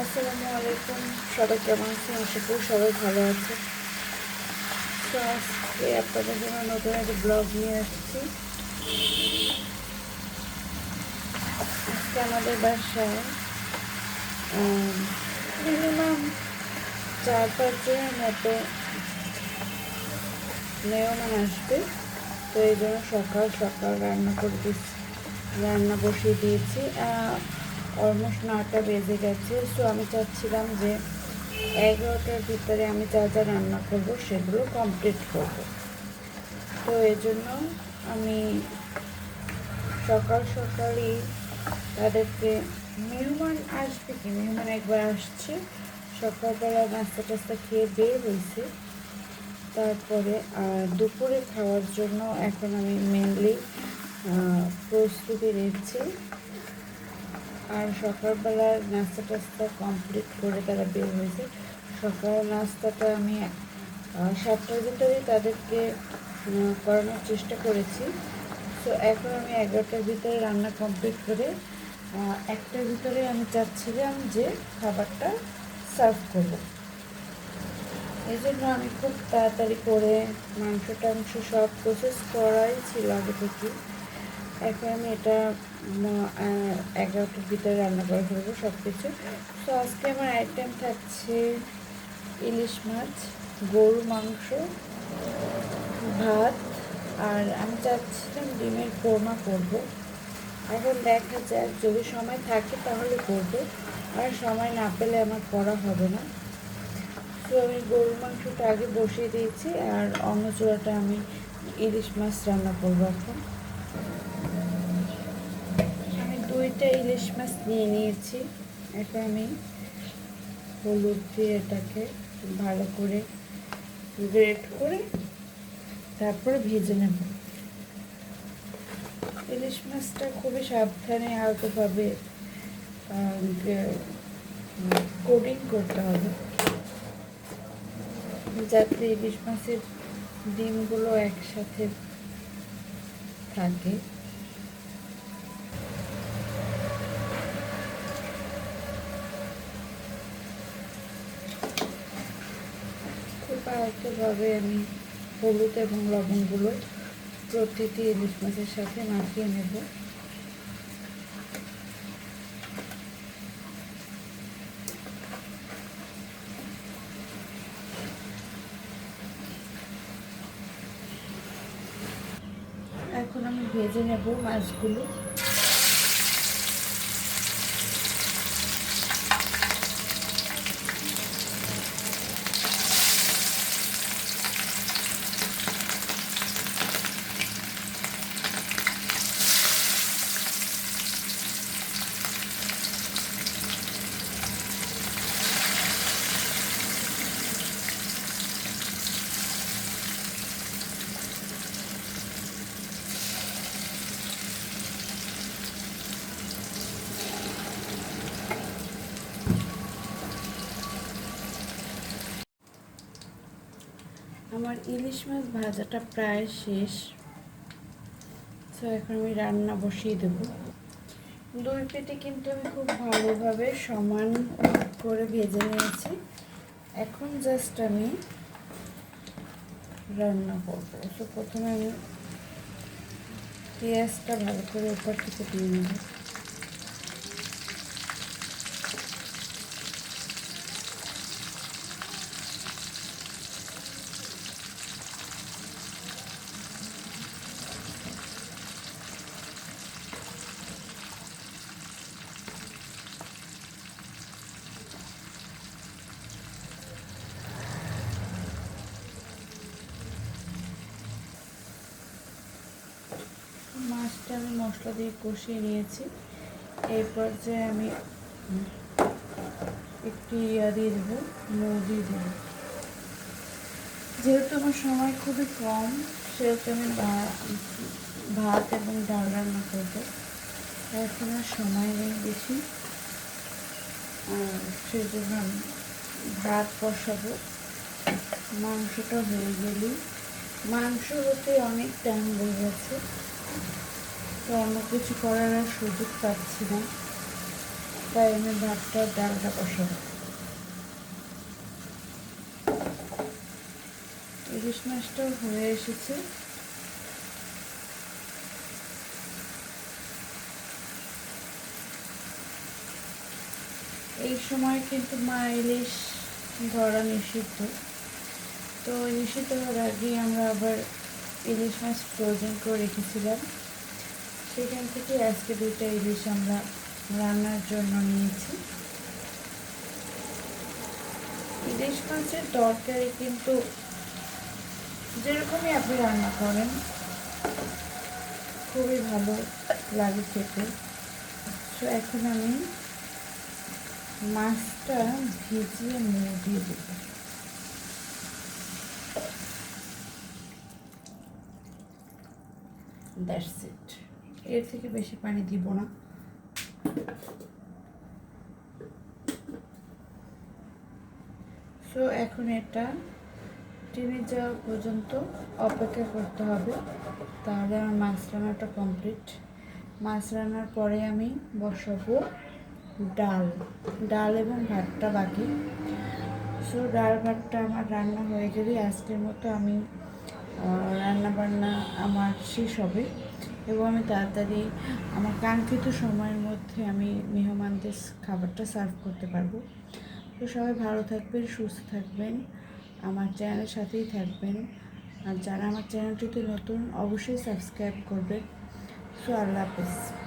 আসসালামু আলাইকুম। সবাই কেমন আছেন? আশা করি সবাই ভালো আছে তো আজকে আপনাদের জন্য নতুন একটা ব্লগ নিয়ে আসছি। আজকে আমাদের বাসায় মিনিমাম চার পাঁচজনের মতো মেহমান আসবে। তো এই জন্য সকাল সকাল রান্না করে দিচ্ছি, রান্না বসিয়ে দিয়েছি। অলমোস্ট নটা বেজে গেছে সো আমি চাচ্ছিলাম যে এগারোটার ভিতরে আমি যা যা রান্না করব সেগুলো কমপ্লিট করব। তো জন্য আমি সকাল সকালই তাদেরকে, মেহমান আসবে কি? মেহমান একবার আসছে, সকালবেলা নাস্তা টাস্তা খেয়ে বের হয়েছে। তারপরে, আর দুপুরে খাওয়ার জন্য এখন আমি মেনলি প্রস্তুতি নিচ্ছি। আর সকালবেলার নাস্তা টাস্তা কমপ্লিট করে তারা বের হয়েছে। সকাল নাস্তাটা আমি সাতটার ভিতরেই তাদেরকে করানোর চেষ্টা করেছি। তো এখন আমি এগারোটার ভিতরে রান্না কমপ্লিট করে একটার ভিতরে আমি চাচ্ছিলাম যে খাবারটা সার্ভ করব। এই জন্য আমি খুব তাড়াতাড়ি করে মাংস টাংস সব প্রসেস করাই ছিল আগে থেকে। এখন আমি এটা এগারোটার ভিতরে রান্না করে ফেলব সব কিছু তো আজকে আমার আইটেম থাকছে ইলিশ মাছ, গরু মাংস, ভাত, আর আমি চাচ্ছিলাম ডিমের কোরমা করব। এখন দেখা যাক, যদি সময় থাকে তাহলে করব, আর সময় না পেলে আমার করা হবে না। তো আমি গরুর মাংসটা আগে বসিয়ে দিয়েছি, আর অন্য চূড়াটা আমি ইলিশ মাছ রান্না করব এখন। দুইটা ইলিশ মাছ নিয়ে নিয়েছি। এখন আমি হলুদ দিয়ে এটাকে ভালো করে গ্রেট করে তারপরে ভেজে নেব। ইলিশ মাছটা খুবই সাবধানে আলতোভাবে কোডিং করতে হবে। যাতে ইলিশ মাছের ডিমগুলো একসাথে থাকে। আলতোভাবে আমি হলুদ এবং লবণগুলো প্রতিটি ইলিশ মাছের সাথে মাখিয়ে নেব। এখন আমি ভেজে নেব মাছগুলো। আমার ইলিশ মাছ ভাজাটা প্রায় শেষ। তো এখন আমি রান্না বসিয়ে দেব। দুই পেটে কিন্তু আমি খুব ভালোভাবে সমান করে ভেজে নিয়েছি। এখন জাস্ট আমি রান্না করব। তো প্রথমে আমি পেঁয়াজটা ভালো করে উপর থেকে দিয়ে নেব। মাছটা আমি মশলা দিয়ে কষিয়ে নিয়েছি। এরপর যে আমি একটু ইয়া দিয়ে দেবো মুরগি দেবো। যেহেতু আমার সময় খুবই কম, সেহেতু আমি ভাত এবং ডাল রান্না করব। এখন আর সময় নেই বেশি। আর সেই জন্য ভাত বসাবো। মাংসটা হয়ে গেলেই মাংস হতে অনেক টাইম লেগে গেছে তো অন্য কিছু করার আর সুযোগ পাচ্ছি না। তাই আমি ভাতটা ডালটা বসাবো। ইলিশ মাছটাও হয়ে এসেছে। এই সময় কিন্তু মা ইলিশ ধরা নিষিদ্ধ। তো নিষিদ্ধ হওয়ার আগে আমরা আবার ইলিশ মাছ ফ্রোজেন করে রেখেছিলাম। সেখান থেকে আজকে দুইটা ইলিশ আমরা রান্নার জন্য নিয়েছি। ইলিশ মাছের তরকারি কিন্তু যেরকমই আপনি রান্না করেন, খুবই ভালো লাগে খেতে। তো এখন আমি মাছটা ভিজিয়ে নিয়ে দিয়ে দেব। দ্যাটস ইট এর থেকে বেশি পানি দিব না। সো এখন এটা টেনে যাওয়া পর্যন্ত অপেক্ষা করতে হবে। তাহলে আমার মাছ রান্নাটা কমপ্লিট মাছ রান্নার পরে আমি বসাবো ডাল। ডাল এবং ভাতটা বাকি। সো ডাল ভাতটা আমার রান্না হয়ে গেলে আজকের মতো আমি রান্না বান্না আমার শেষ হবে এবং আমি তাড়াতাড়ি আমার কাঙ্ক্ষিত সময়ের মধ্যে আমি মেহমানদের খাবারটা সার্ভ করতে পারব। তো সবাই ভালো থাকবেন, সুস্থ থাকবেন, আমার চ্যানেলের সাথেই থাকবেন। আর যারা আমার চ্যানেলটিতে নতুন, অবশ্যই সাবস্ক্রাইব করবেন। সো আল্লাহ হাফেজ।